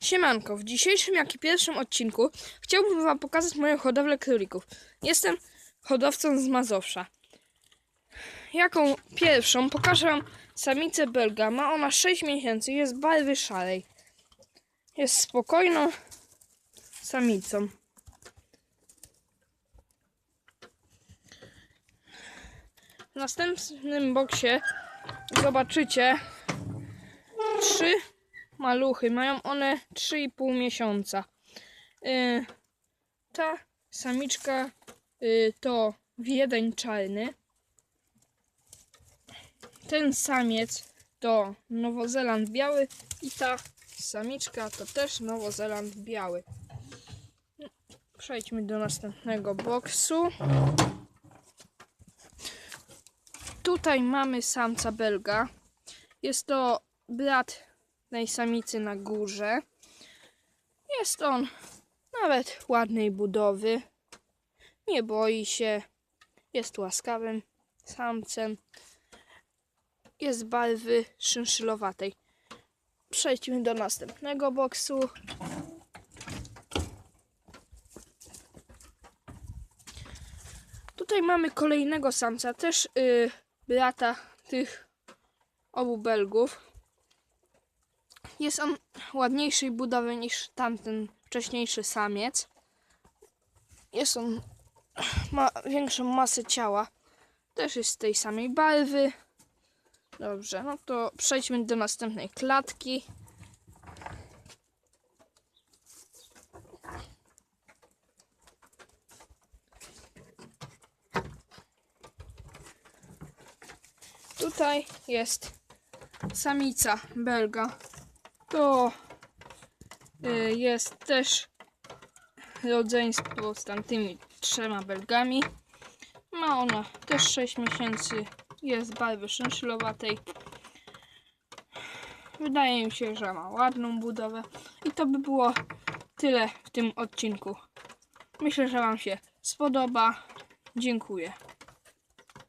Siemanko, w dzisiejszym, jak i pierwszym odcinku chciałbym Wam pokazać moją hodowlę królików. Jestem hodowcą z Mazowsza. Jaką pierwszą pokażę Wam samicę belga. Ma ona 6 miesięcy, jest barwy szarej. Jest spokojną samicą. W następnym boksie zobaczycie trzy maluchy. Mają one 3,5 miesiąca. Y, ta samiczka y, to wiedeń czarny. Ten samiec to Nowozeland biały i ta samiczka to też Nowozeland biały. Przejdźmy do następnego boksu. Tutaj mamy samca belga. Jest to brat tej samicy na górze. Jest on nawet ładnej budowy. Nie boi się. Jest łaskawym samcem. Jest barwy szynszylowatej. Przejdźmy do następnego boksu. Tutaj mamy kolejnego samca, też yy, brata tych obu Belgów. Jest on ładniejszej budowy niż tamten wcześniejszy samiec. Jest on, ma większą masę ciała. Też jest tej samej barwy. Dobrze, no to przejdźmy do następnej klatki. Tutaj jest samica belga. To y, jest też rodzeństwo z tamtymi trzema belgami. Ma ona też 6 miesięcy. Jest barwy szynszylowatej. Wydaje mi się, że ma ładną budowę. I to by było tyle w tym odcinku. Myślę, że Wam się spodoba. Dziękuję.